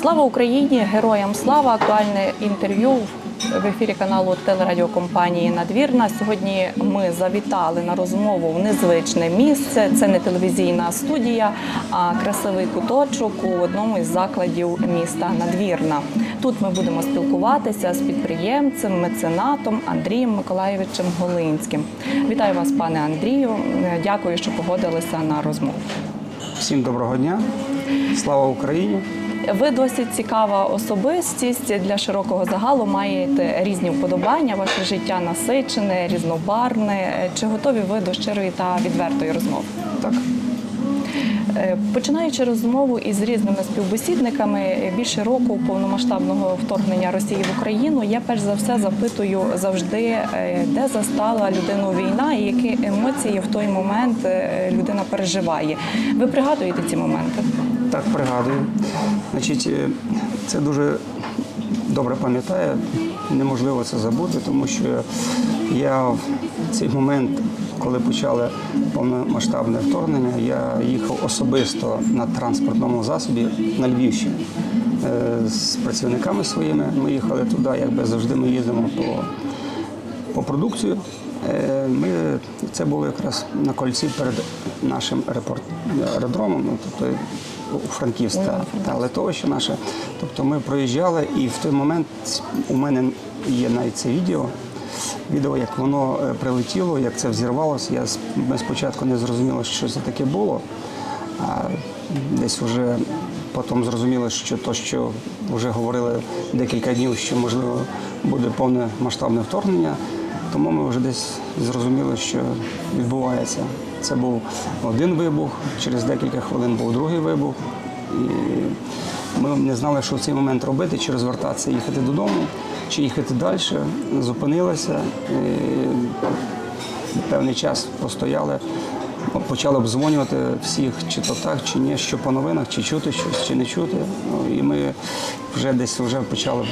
Слава Україні! Героям слава! Актуальне інтерв'ю в ефірі каналу телерадіокомпанії Надвірна. Сьогодні ми завітали на розмову в незвичне місце. Це не телевізійна студія, а красивий куточок у одному із закладів міста Надвірна. Тут ми будемо спілкуватися з підприємцем, меценатом Андрієм Миколаєвичем Голинським. Вітаю вас, пане Андрію. Дякую, що погодилися на розмову. Всім доброго дня. Слава Україні! Ви досить цікава особистість для широкого загалу. Маєте різні вподобання. Ваше життя насичене, різнобарне. Чи готові ви до щирої та відвертої розмови? Так, Е, Починаючи розмову із різними співбесідниками більше року повномасштабного вторгнення Росії в Україну, я перш за все запитую завжди, е, де застала людину війна і які емоції в той момент е, людина переживає. Ви пригадуєте ці моменти? Так пригадую. Значить, е, це дуже добре пам'ятаю. Неможливо це забути, тому що я в цей момент, коли почали повномасштабне вторгнення, я їхав особисто на транспортному засобі на Львівщину е, з працівниками своїми. Ми їхали туди, якби завжди ми їздимо по по продукцію. Е, Ми, це було якраз на кольці перед нашим аеродромом, ну, тобто у Франківськ та, литовище наше. Тобто ми проїжджали, і в той момент у мене є навіть це відео. Відео, як воно е, прилетіло, як це взірвалося. Я, ми спочатку не зрозуміли, що це таке було. А десь вже потім зрозуміло, що то, що вже говорили декілька днів, що можливо буде повне масштабне вторгнення. Тому ми вже десь зрозуміли, що відбувається. Це був один вибух, через декілька хвилин був другий вибух. І ми не знали, що в цей момент робити, чи розвертатися, їхати додому, чи їхати далі. Зупинилися. Певний час постояли, почали обдзвонювати всіх, чи то так, чи ні, що по новинах, чи чути щось, чи не чути. Ну, і ми вже десь вже почали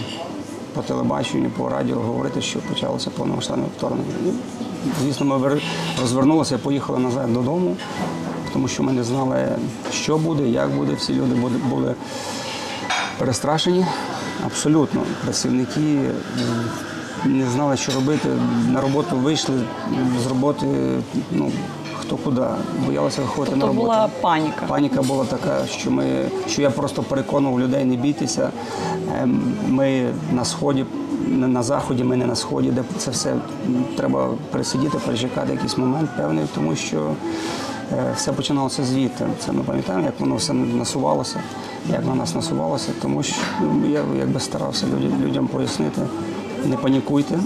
по телебаченню, по радіо говорити, що почалося повномасштабне вторгнення. Звісно, ми вер- розвернулися, поїхали назад додому, тому що ми не знали, що буде, як буде. Всі люди були, перестрашені. Абсолютно. Працівники не знали, що робити. На роботу вийшли з роботи, ну, хто куди. Боялися виходити на Тобто роботу. була паніка. Паніка була така, що ми, що я просто переконував людей не бійтеся. Ем, Ми на сході, на заході, ми не на сході, де це все треба пересидіти, перечекати якийсь момент певний, тому що е, все починалося звідти. Це ми пам'ятаємо, як воно все насувалося, як на нас насувалося, тому що ну, я якби старався людям, пояснити, не панікуйте.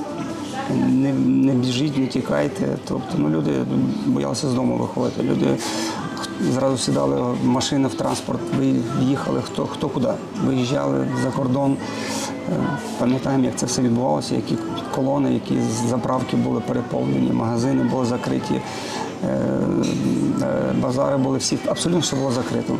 Не, не біжіть, не тікайте. Тобто ну, люди боялися з дому виходити. Люди зразу сідали в машини в транспорт, ви- їхали хто, хто куди. Виїжджали за кордон. Пам'ятаємо, як це все відбувалося, які колони, які заправки були переповнені, магазини були закриті, е, е, базари були всі, абсолютно все було закрито.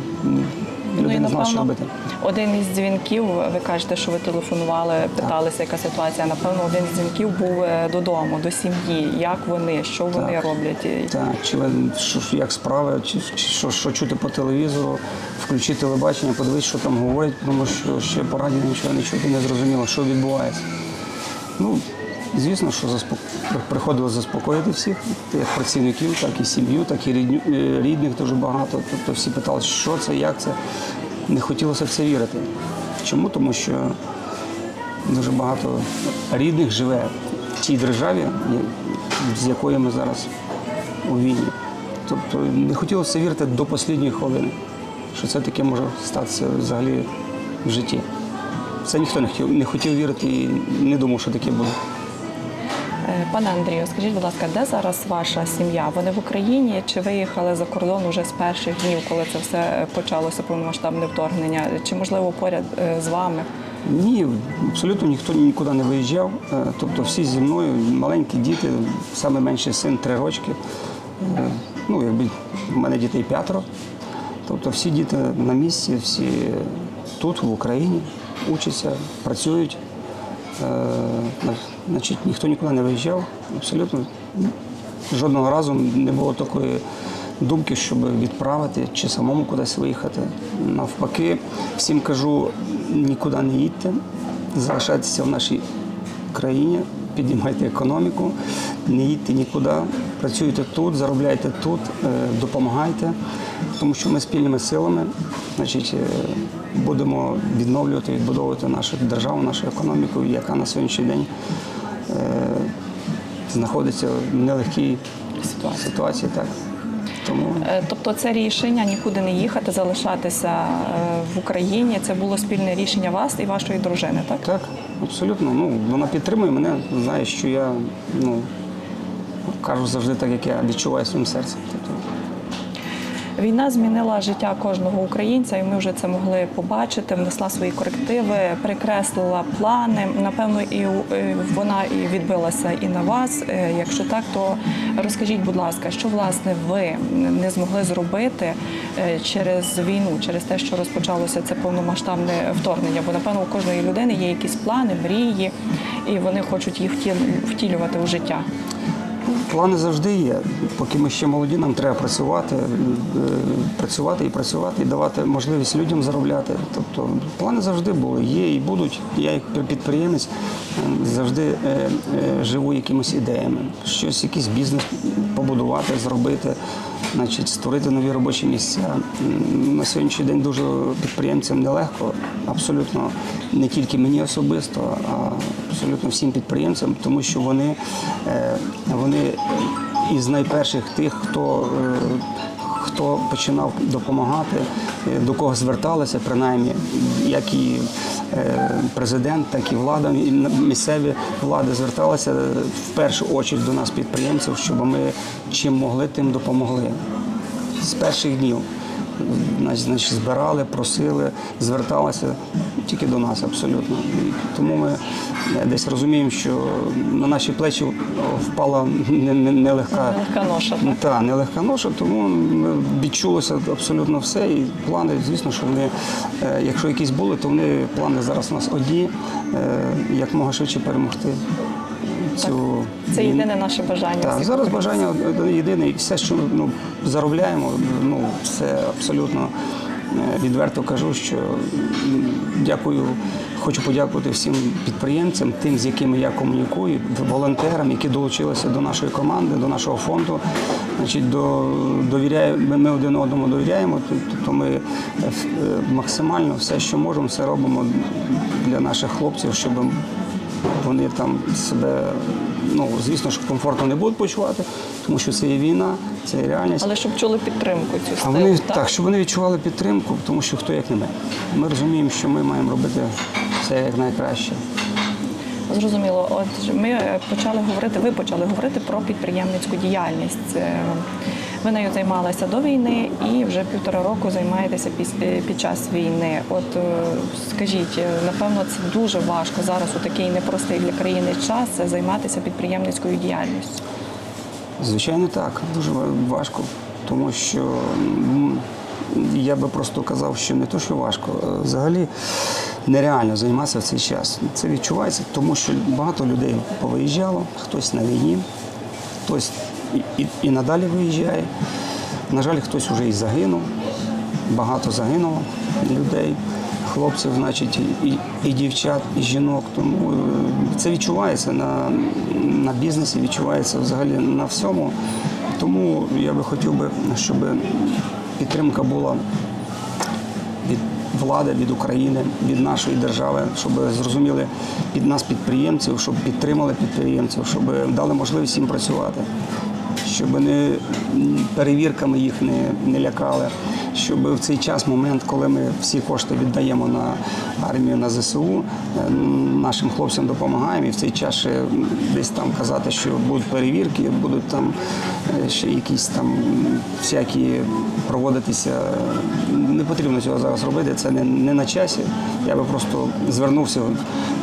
Ну і не знали, що робити. один із дзвінків, ви кажете, що ви телефонували, питалися, яка ситуація. Напевно, один із дзвінків був е, додому, до сім'ї. Як вони, що вони Так. роблять? Так, чи ви що, як справи, чи, що, що чути по телевізору, включи телебачення, подивись, що там говорять, тому що ще по радіо нічого не чути, не зрозуміло, що відбувається. Ну, звісно, що заспок... приходилось заспокоїти всіх, як працівників, так і сім'ю, так і е, рідних дуже багато. Тобто всі питали, що це, як це. Не хотілося в це вірити. Чому? Тому що дуже багато рідних живе в тій державі, з якою ми зараз у війні. Тобто не хотілося вірити до останньої хвилини, що це таке може статися взагалі в житті. Це ніхто не хотів, не хотів вірити і не думав, що таке буде. Е, Пане Андрію, скажіть, будь ласка, де зараз ваша сім'я? Вони в Україні чи виїхали за кордон уже з перших днів, коли це все почалося повномасштабне вторгнення? Чи можливо поряд е, з вами? Ні, абсолютно ніхто нікуди не виїжджав. Е, Тобто всі зі мною, маленькі діти, саме менший син три рочки. Ну, якби в мене дітей п'ятеро. Тобто всі діти на місці, всі тут, в Україні, учаться, працюють. Е, на- Значить, ніхто нікуди не виїжджав, абсолютно жодного разу не було такої думки, щоб відправити чи самому кудись виїхати. Навпаки, всім кажу, нікуди не їдьте, залишайтеся в нашій країні, підіймайте економіку, не їдьте нікуди, працюйте тут, заробляйте тут, е, допомагайте, тому що ми спільними силами значить, е, будемо відновлювати, відбудовувати нашу державу, нашу економіку, яка на сьогоднішній день е, знаходиться в нелегкій ситуації. Так. Тому Е, Тобто це рішення нікуди не їхати, залишатися е, в Україні. Це було спільне рішення вас і вашої дружини, так? Так, абсолютно. Ну, вона підтримує мене, знає, що я ну, кажу завжди так, як я відчуваю своїм серцем. Тобто, Війна змінила життя кожного українця, і ми вже це могли побачити. Внесла свої корективи, перекреслила плани. Напевно, і вона і відбилася і на вас. Е, Якщо так, то розкажіть, будь ласка, що власне ви не змогли зробити е, через війну, через те, що розпочалося це повномасштабне вторгнення? Бо напевно у кожної людини є якісь плани, мрії, і вони хочуть їх втілювати у життя. Плани завжди є. Поки ми ще молоді, нам треба працювати, е, працювати і працювати, і давати можливість людям заробляти. Тобто плани завжди були, є і будуть. Я як підприємець е, завжди е, живу якимись ідеями. Щось, якийсь бізнес побудувати, зробити, значить, створити нові робочі місця. На сьогоднішній день дуже підприємцям нелегко, абсолютно не тільки мені особисто, а абсолютно всім підприємцям, тому що вони, е, вони із найперших тих, хто, е, хто починав допомагати, е, до кого зверталися, принаймні, як і президент, так і влада, і місцеві влади зверталися в першу очередь до нас, підприємців, щоб ми чим могли, тим допомогли з перших днів. Значить, збирали, просили, зверталися тільки до нас абсолютно. І тому ми десь розуміємо, що на наші плечі впала не- не- нелегка Нелегка ноша, та, нелегка ноша, тому відчулося абсолютно все. І плани, звісно, що вони, е, якщо якісь були, то вони плани зараз у нас одні, е, як мога швидше перемогти цю Це єдине наше бажання. Так, зараз бажання єдине, і все, що ну, заробляємо, ну, це абсолютно е, відверто кажу, що дякую, хочу подякувати всім підприємцям, тим, з якими я комунікую, волонтерам, які долучилися до нашої команди, до нашого фонду. Значить, до, довіряю, ми, один одному довіряємо, тобто ми е, е, максимально все, що можемо, все робимо для наших хлопців, щоб вони там себе, ну звісно, що комфортно не будуть почувати, тому що це є війна, це є реальність. Але щоб чули підтримку цю А вони так? так, щоб вони відчували підтримку, тому що хто як не ми. Ми розуміємо, що ми маємо робити все як найкраще. Зрозуміло. От ми е, почали говорити, ви почали говорити про підприємницьку діяльність. Ви нею займалися до війни і вже півтора року займаєтеся е, під час війни. От е, скажіть, е, напевно, це дуже важко зараз у такий непростий для країни час займатися підприємницькою діяльністю. Звичайно, так, дуже важко, тому що я би просто казав, що не то, що важко, взагалі нереально займатися в цей час. Це відчувається, тому що багато людей повиїжджало, хтось на війні, хтось і, і, і надалі виїжджає. На жаль, хтось вже і загинув, багато загинуло людей, хлопців, значить, і, і дівчат, і жінок. Тому е, це відчувається на, на бізнесі, відчувається взагалі на всьому. Тому я би хотів би, щоб підтримка була від влади, від України, від нашої держави, щоб зрозуміли під нас підприємців, щоб підтримали підприємців, щоб дали можливість їм працювати, щоб вони перевірками їх не, не лякали, щоб в цей час, момент, коли ми всі кошти віддаємо на армію, на ЗСУ, е, нашим хлопцям допомагаємо, і в цей час ще десь там казати, що будуть перевірки, будуть там е, ще якісь там всякі проводитися. Не потрібно цього зараз робити, це не, не на часі. Я би просто звернувся,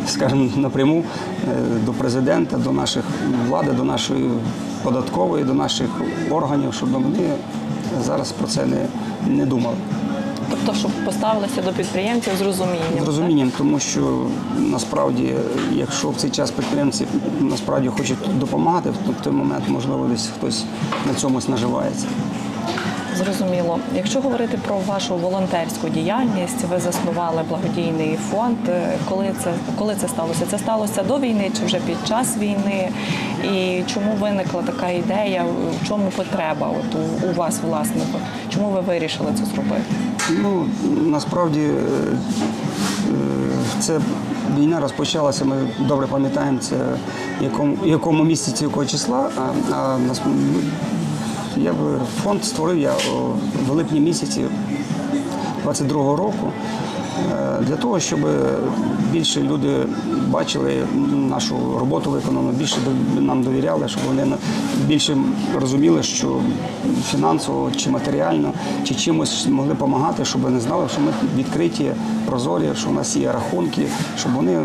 скажімо, напряму е, до президента, до наших влади, до нашої податкової, до наших органів, щоб вони зараз про це не, не думали. Тобто, щоб поставилися до підприємців з розумінням. З розумінням, тому що насправді, якщо в цей час підприємці насправді хочуть допомагати, то в той момент можливо десь хтось на цьомусь наживається. Зрозуміло. Якщо говорити про вашу волонтерську діяльність, ви заснували благодійний фонд. Е, Коли це коли це сталося? Це сталося до війни чи вже під час війни? І чому виникла така ідея? В чому потреба от у, у вас власне? Чому ви вирішили це зробити? Ну, насправді е, е, це війна розпочалася, ми добре пам'ятаємо це, якому, якому місяці, якого числа. А, а я б фонд створив я у липні місяці 22-го року. е, Для того, щоб більше люди бачили нашу роботу виконану, більше нам довіряли, щоб вони більше розуміли, що фінансово чи матеріально, чи чимось могли допомагати, щоб вони знали, що ми відкриті, прозорі, що в нас є рахунки, щоб вони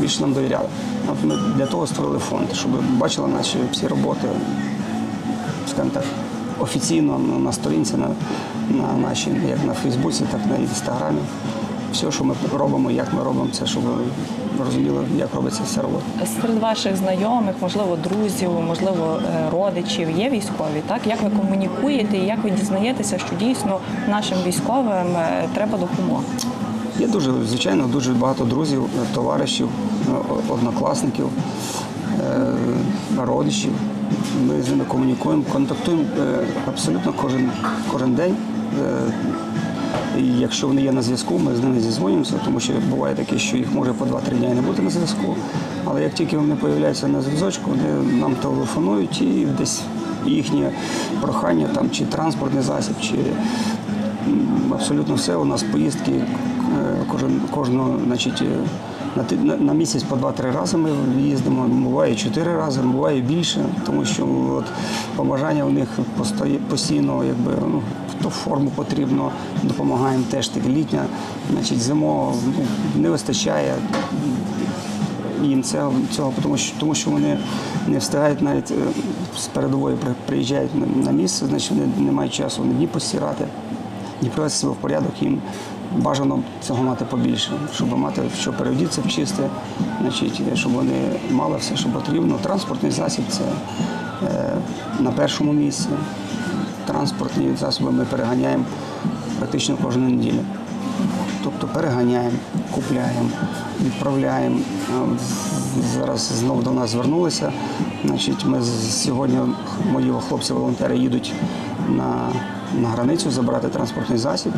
більше нам довіряли. От ми для того створили фонд, щоб бачили наші всі роботи, скажімо так, офіційно на, сторінці, на, на нашій, як на Фейсбуці, так на інстаграмі. Все, що ми робимо, як ми робимо це, щоб ви розуміли, як робиться вся робота. Серед ваших знайомих, можливо, друзів, можливо, е, родичів є військові. Так як ви комунікуєте і як ви дізнаєтеся, що дійсно нашим військовим е, треба допомога? Є дуже, звичайно, дуже багато друзів, е, товаришів, однокласників, родичів. Ми з ними комунікуємо, контактуємо е, абсолютно кожен, кожен день. Е, І якщо вони є на зв'язку, ми з ними зізвонюємося, тому що буває таке, що їх може по 2-3 дні не бути на зв'язку. Але як тільки вони з'являються на зв'язочку, вони нам телефонують і десь їхнє прохання, там, чи транспортний засіб, чи Абсолютно все. У нас поїздки е, кожен, кожного, значить, на, на, місяць по 2-3 рази ми їздимо, буває 4 рази, буває більше, тому що от, побажання у них постої- постійно, якби, ну, то форму потрібно, допомагаємо теж таки літня, значить, зимова ну, не вистачає їм цього, цього тому, що, тому що вони не встигають навіть е, з передової при- приїжджають на, місце, значить вони не мають часу ні постирати, ні привести себе в порядок. Їм бажано цього мати побільше, щоб мати що переодітися в чисте, значить, щоб вони мали все, що потрібно. Транспортний засіб це е, на першому місці. Транспортні засоби ми переганяємо практично кожну неділю. Тобто переганяємо, купляємо, відправляємо. Зараз знову до нас звернулися. Значить, ми сьогодні мої хлопці-волонтери їдуть на, на границю забрати транспортний засіб.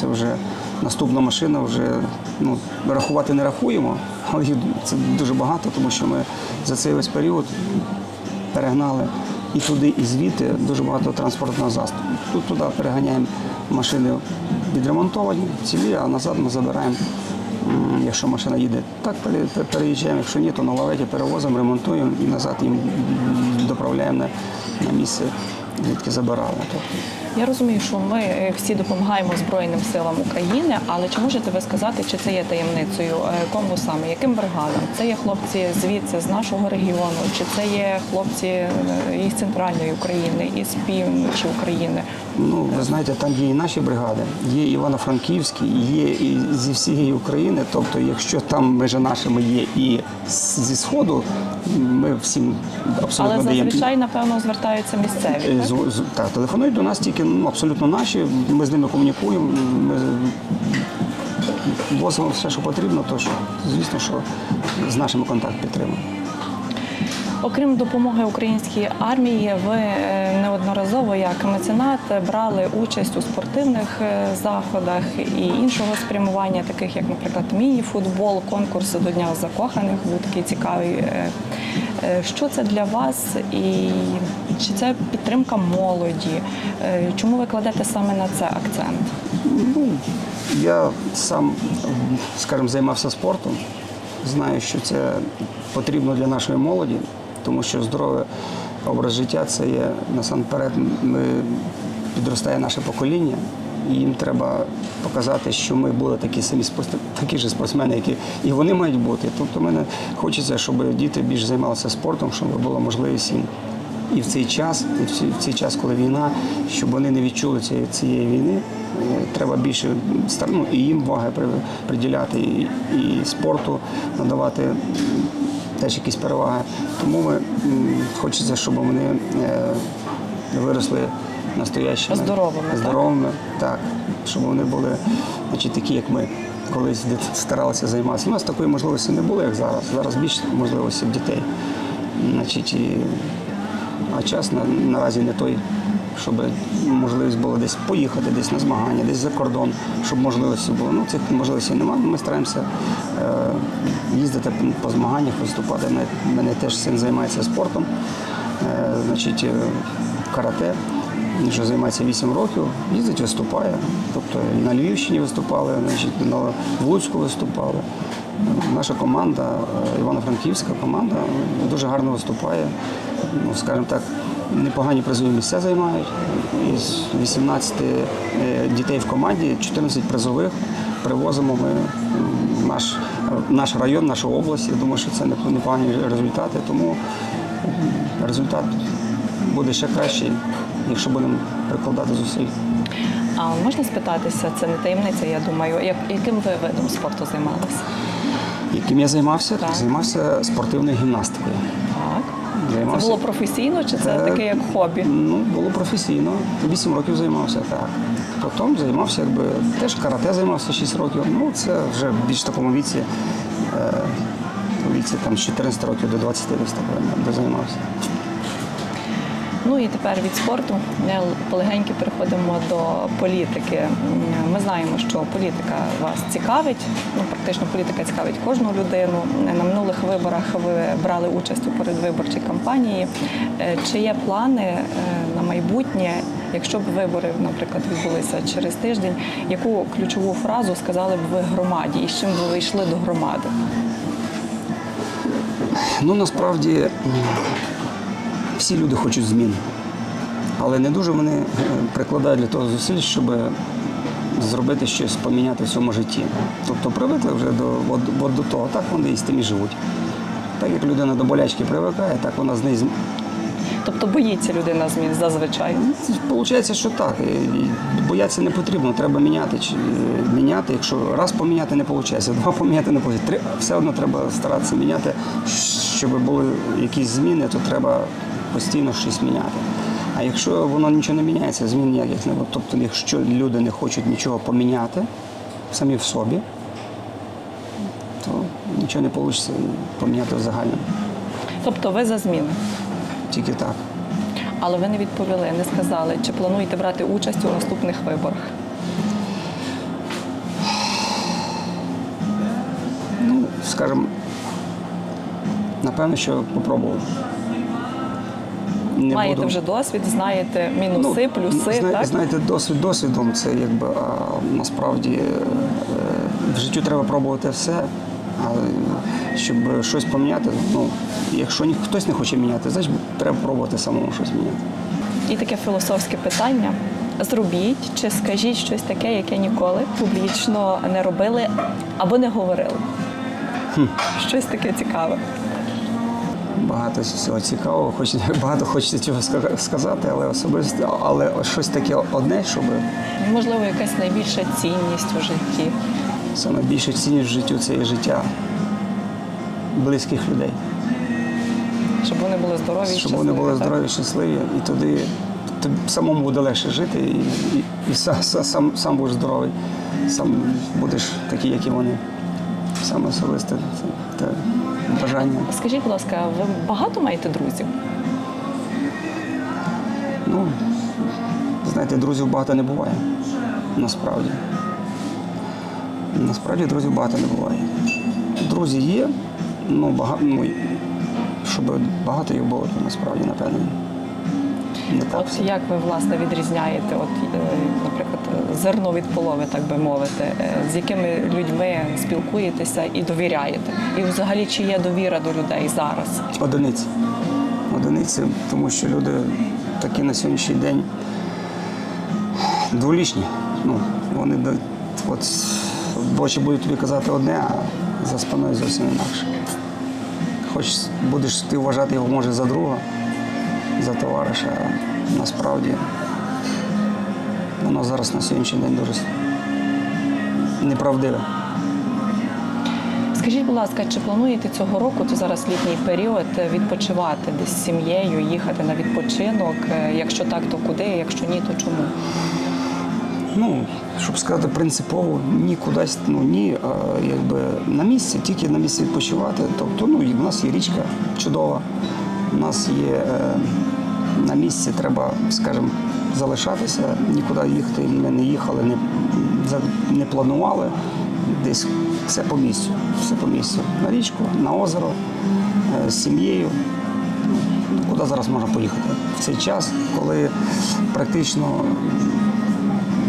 Це вже наступна машина, вже ну, рахувати не рахуємо, але їх це дуже багато, тому що ми за цей весь період перегнали і туди, і звідти дуже багато транспортного засобу. Тут туди переганяємо машини відремонтовані, цілі, а назад ми забираємо. Якщо машина їде, так пере- пере- переїжджаємо. Якщо ні, то на лаветі перевозимо, ремонтуємо і назад їм доправляємо на, місце, звідки забирали. Я розумію, що ми е, всі допомагаємо Збройним силам України, але чи можете ви сказати, чи це є таємницею? Е, Кому саме, яким бригадам? Це є хлопці звідси, з нашого регіону, чи це є хлопці е, із центральної України, із півночі України? Ну, ви знаєте, там є і наші бригади, є Івано-Франківські, є і зі всієї України. Тобто, якщо там межі нашими є і зі Сходу, ми всім абсолютно Але даємо. зазвичай, напевно, звертаються місцеві. Так? Так, телефонують до нас тільки абсолютно наші. Ми з ними комунікуємо. Ми возимо все, що потрібно, тож звісно, що з нашими контакт підтримуємо. Окрім допомоги українській армії, ви е, неодноразово як меценат брали участь у спортивних е, заходах і іншого спрямування, таких як, наприклад, міні-футбол, конкурси до Дня закоханих був такий цікавий. Е, Що це для вас і чи це підтримка молоді? Е, Чому ви кладете саме на це акцент? Ну, я сам, скажімо, займався спортом. Знаю, що це потрібно для нашої молоді, тому що здоровий образ життя це є насамперед. Ми підростає наше покоління, і їм треба показати, що ми були такі самі такі ж спортсмени, які і вони мають бути. Тобто, мене хочеться, щоб діти більш займалися спортом, щоб була можливість їм і в цей час, і в цей- час, коли війна, щоб вони не відчули цієї, цієї війни, е, треба більше ну, і їм уваги при- приділяти, і, і спорту надавати теж якісь переваги. Тому ми хочеться, щоб вони е, виросли настоящими. Здоровими. Здоровими, так. Щоб вони були значить, такі, як ми. Колись старалися займатися. У нас такої можливості не було, як зараз. Зараз більше можливості в дітей. Значить, і... А час на, наразі не той, щоб можливість була десь поїхати, десь на змагання, десь за кордон, щоб можливості було. Ну, цих можливостей немає. Ми стараємося е, їздити по змаганнях, виступати. У мене- мене теж син займається спортом, е, значить, е, карате. Вже займається 8 років, їздить, виступає. Тобто і на Львівщині виступали, значить, на, Луцьку виступали. Наша команда, е, Івано-Франківська команда, дуже гарно виступає. Ну, скажімо так, непогані призові місця займають. Із 18 е, дітей в команді, 14 призових привозимо ми наш, е, наш район, нашу область. Я думаю, що це непогані результати, тому результат буде ще кращий, якщо будемо прикладати зусиль. А можна спитатися, це не таємниця, я думаю, як, яким ви видом спорту займалися? Яким я займався? Так. Займався спортивною гімнастикою. Так. Це було професійно чи це Е, таке як хобі? Ну, було професійно. Вісім років займався, так. Потім займався, якби теж карате займався 6 років. Ну, це вже в більш такому віці, е, віці там, з 14 років до 20 десь так, де займався. Ну і тепер від спорту полегеньки переходимо до політики. Ми знаємо, що політика вас цікавить. Ну практично політика цікавить кожну людину. На минулих виборах ви брали участь у передвиборчій кампанії. Е, Чи є плани е, на майбутнє, якщо б вибори, наприклад, відбулися через тиждень, яку ключову фразу сказали б ви громаді і з чим ви йшли до громади? Ну, насправді всі люди хочуть змін. Але не дуже вони е, прикладають для того зусиль, щоб зробити щось, поміняти в цьому житті. Тобто привикли вже до, от, от до того, так вони і з тим і живуть. Так як людина до болячки привикає, так вона з неї зм- Тобто боїться людина змін зазвичай. Получається, що так. Боятися не потрібно, треба міняти. Е, міняти. Якщо раз поміняти не виходить, два поміняти не виходить, три все одно треба старатися міняти. Щоб були якісь зміни, то треба постійно щось міняти. А якщо воно нічого не міняється, змін ніяких не буде. Тобто, якщо люди не хочуть нічого поміняти самі в собі, то нічого не вийде поміняти в загальному. Тобто ви за зміни. Тільки так. Але ви не відповіли, не сказали, чи плануєте брати участь у наступних виборах. Ну, скажімо, напевно, що попробував. Не Маєте буду- вже досвід, знаєте мінуси, Ну, плюси, зна- так? Знаєте, досвід досвідом це якби а, насправді е, в житті треба пробувати все. Але щоб щось поміняти, ну, якщо ні, хтось не хоче міняти, значить треба пробувати самому щось міняти. І таке філософське питання. Зробіть чи скажіть щось таке, яке ніколи публічно не робили або не говорили. Щось таке цікаве. Багато всього цікавого, хоч багато хочеться чого сказати, але особисто, але щось таке одне, щоб Можливо, якась найбільша цінність у житті. Саме більше цінність в життю це є життя близьких людей. Щоб вони були здорові, Щоб щасливі. вони були так? здорові, щасливі, і тобі самому буде легше жити, і, і, і са- са- сам, сам будеш здоровий, сам будеш такий, як і вони. Саме особисте бажання. Скажіть, будь ласка, ви багато маєте друзів? Ну, знаєте, друзів багато не буває. Насправді. Насправді друзів багато не буває. Друзі є, ну, багато, ну, щоб багато їх було, то насправді, напевно. Так. От як ви власне відрізняєте, от, е, наприклад, зерно від полови, так би мовити, Е, з якими людьми спілкуєтеся і довіряєте? І взагалі чи є довіра до людей зараз? Одиниці. Одиниці, тому що люди такі на сьогоднішній день дволічні. Ну, вони от, в очі будуть тобі казати одне, а за спиною зовсім інакше. Хоч будеш ти вважати його може за друга, за товариша, насправді воно зараз на сьогоднішній день дуже неправдиве. Скажіть, будь ласка, чи плануєте цього року, то зараз літній період, відпочивати десь з сім'єю, їхати на відпочинок? Якщо так, то куди? Якщо ні, то чому? Ну, щоб сказати принципово, ні кудись, ну ні, а якби на місці, тільки на місці відпочивати. Тобто, ну, і в нас є річка чудова, у нас є е, на місці, треба, скажімо, залишатися, нікуди їхати ми не їхали, не, не планували. Десь все по місцю, все по місцю. На річку, на озеро, е, з сім'єю. Куди зараз можна поїхати? В цей час, коли практично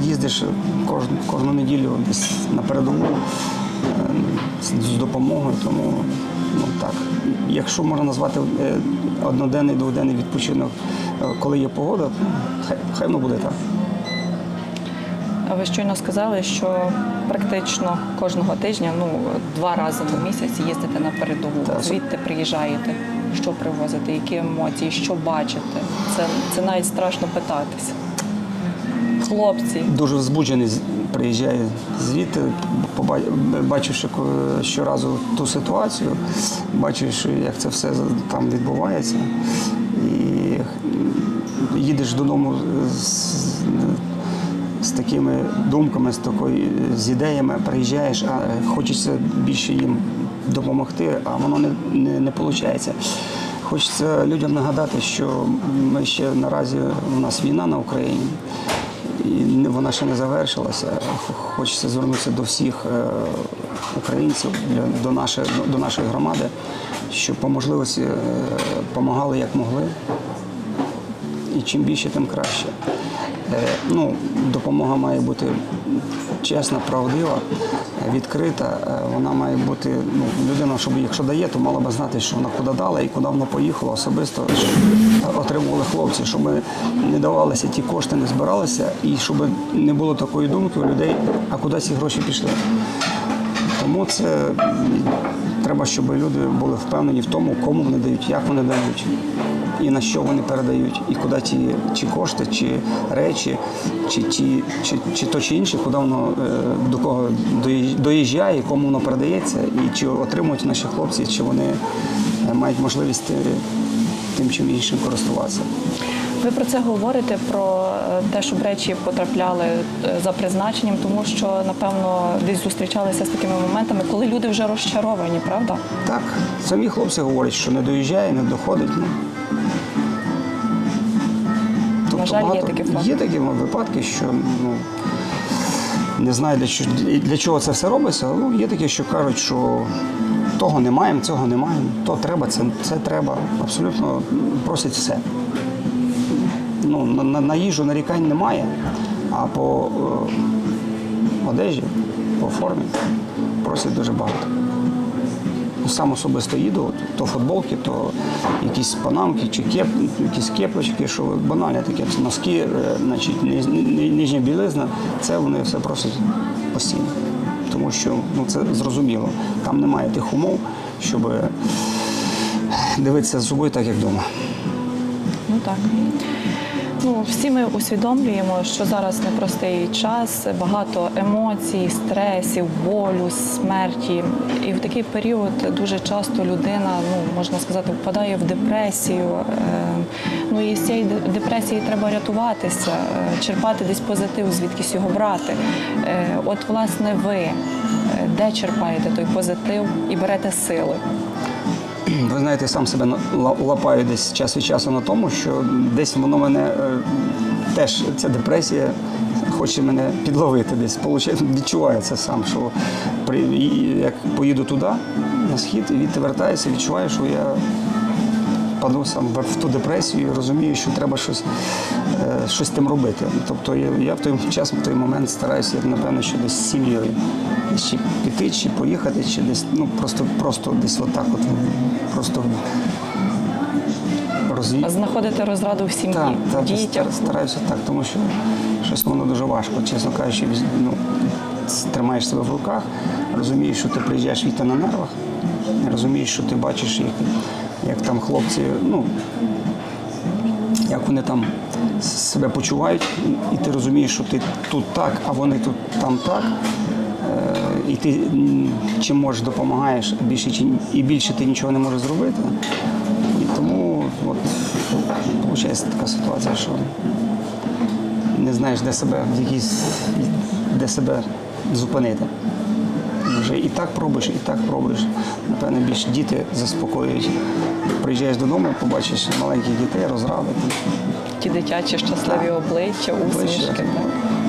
їздиш кожну, кожну неділю десь на передову е, з допомогою, тому ну так. Якщо можна назвати е, одноденний, дводенний відпочинок, е, коли є погода, хай, хай воно буде так. А Ви щойно сказали, що практично кожного тижня, ну два рази в місяць їздите на передову. Так. Звідти приїжджаєте, що привозите, які емоції, що бачите? Це, це навіть страшно питатися. Хлопці, Дуже збуджений приїжджає звідти, бачивши щоразу ту ситуацію, бачиш, як це все там відбувається. І їдеш додому з, з такими думками, з такою, з ідеями, приїжджаєш, а хочеться більше їм допомогти, а воно не, не, не виходить. Хочеться людям нагадати, що ми ще наразі у нас війна на Україні. І вона ще не завершилася. Хочеться звернутися до всіх е, українців, до нашої, до нашої громади, щоб по можливості допомагали як могли. І чим більше, тим краще. Е, Ну, допомога має бути чесна, правдива, е, відкрита. Е, Вона має бути, ну, людина, щоб якщо дає, то мала би знати, що вона куди дала і куди вона поїхала особисто, щоб отримували хлопці, щоб не давалися ті кошти, не збиралися, і щоб не було такої думки у людей, а куди ці гроші пішли. Тому це треба, щоб люди були впевнені в тому, кому вони дають, як вони дають, і на що вони передають, і куди ті чи кошти, чи речі, чи, ті, чи, чи то чи інше, куди воно е, до кого доїжджає, кому воно передається, і чи отримують наші хлопці, чи вони е, мають можливість е, тим чим іншим користуватися. ви про це говорите про те, щоб речі потрапляли за призначенням, тому що напевно десь зустрічалися з такими моментами, коли люди вже розчаровані, правда? Так, самі хлопці говорять, що не доїжджає, не доходить. Ну. Тобто На жаль, є такі факти. Є такі випадки, що ну, не знаю, для чого, для чого це все робиться, але ну, є такі, що кажуть, що того не маємо, цього не маємо, то треба, це, це треба. Абсолютно просять все. Ну, на, на, на їжу нарікань немає, а по е, одежі, по формі просять дуже багато. Ну, Сам особисто їду, то футболки, то якісь панамки чи кеп, якісь кепочки, що банальне таке, носки, е, значить, нижня білизна, це вони все просять постійно. Тому що ну, це зрозуміло. Там немає тих умов, щоб дивитися за собою так, як вдома. Ну так. Ну, всі ми усвідомлюємо, що зараз непростий час, багато емоцій, стресів, болю, смерті. І в такий період дуже часто людина, ну можна сказати, впадає в депресію. Е, Ну і з цієї депресії треба рятуватися, е, черпати десь позитив, звідкись його брати. Е, От, власне, ви е, де черпаєте той позитив і берете сили? Ви знаєте, сам себе лапаю десь час від часу на тому, що десь воно мене е, теж ця депресія хоче мене підловити десь. получає відчуваю це сам, що при, як поїду туди, на схід, і відти вертаюся, відчуваю, що я паду сам в ту депресію і розумію, що треба щось, е, щось тим робити. Тобто я, я в той час, в той момент стараюся, напевно, що десь з сім'єю. Чи піти, чи поїхати, чи десь, ну просто, просто десь отак от, просто розві... Знаходити розраду в сім'ї, Так, так, дітях. стараюся так, тому що щось воно дуже важко, чесно кажучи, ну, тримаєш себе в руках, розумієш, що ти приїжджаєш віта на нервах, розумієш, що ти бачиш, як, як там хлопці, ну, як вони там себе почувають, і ти розумієш, що ти тут так, а вони тут там так. і ти чим можеш допомагаєш, більше чи і більше ти нічого не можеш зробити. І тому от виходить така ситуація, що не знаєш, де себе в якійсь, де себе зупинити. Вже і так пробуєш, і так пробуєш. Напевно, більше діти заспокоюють. Приїжджаєш додому, побачиш маленьких дітей, розради, Ті дитячі щасливі Так. обличчя, усмішки. так.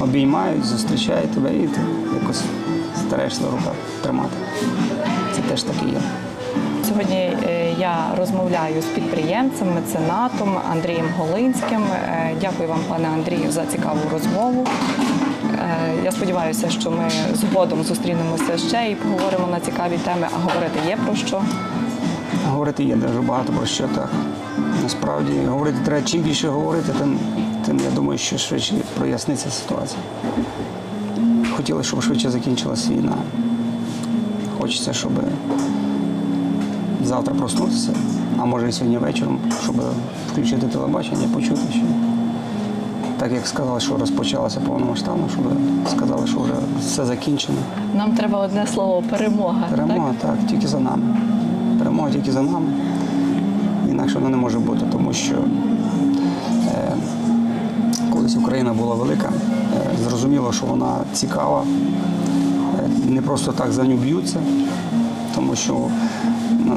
обіймають, зустрічають тебе і ти якось стараєшся рука тримати. Це теж так і є. Сьогодні е, я розмовляю з підприємцем, меценатом Андрієм Голинським. Е, Дякую вам, пане Андрію, за цікаву розмову. Е, Я сподіваюся, що ми згодом зустрінемося ще і поговоримо на цікаві теми, а говорити є про що. Говорити є дуже багато про що так. Насправді говорити треба чим більше говорити, тим, тим я думаю, що швидше проясниться ситуація. Хотіли, щоб швидше закінчилась війна. Хочеться, щоб завтра проснутися, а може і сьогодні вечором, щоб включити телебачення, почути, що так як сказали, що розпочалося повномасштабно, щоб сказали, що вже все закінчено. Нам треба одне слово перемога. Перемога, так, тільки за нами. Перемога тільки за нами. Інакше вона не може бути, тому що е, колись Україна була велика, е, зрозуміло, що вона цікава, е, не просто так за нього б'ються, тому що ну,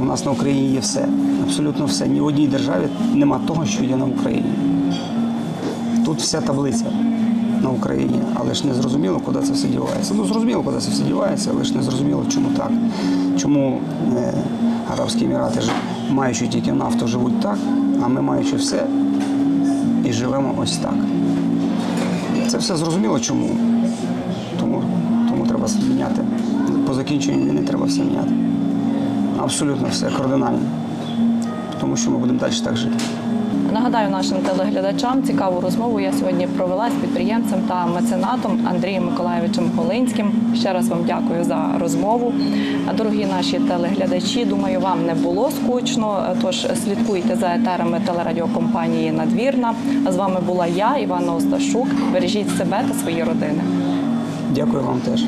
у нас на Україні є все, абсолютно все. Ні в одній державі нема того, що є на Україні. Вся таблиця на Україні, але ж не зрозуміло, куди це все дівається. Ну, зрозуміло, куди це все дівається, але ж не зрозуміло, чому так. Чому е, Арабські Емірати, маючи тільки нафту, живуть так, а ми маючи все і живемо ось так. Це все зрозуміло чому. Тому, тому треба все міняти. По закінченню війни треба все міняти. Абсолютно все, кардинально. Тому що ми будемо далі так жити. Нагадаю нашим телеглядачам цікаву розмову я сьогодні провела з підприємцем та меценатом Андрієм Миколаєвичем Голинським. Ще раз вам дякую за розмову. Дорогі наші телеглядачі, думаю, вам не було скучно. Тож слідкуйте за етерами телерадіокомпанії Надвірна. З вами була я, Івана Осташук. Бережіть себе та свої родини. Дякую вам теж.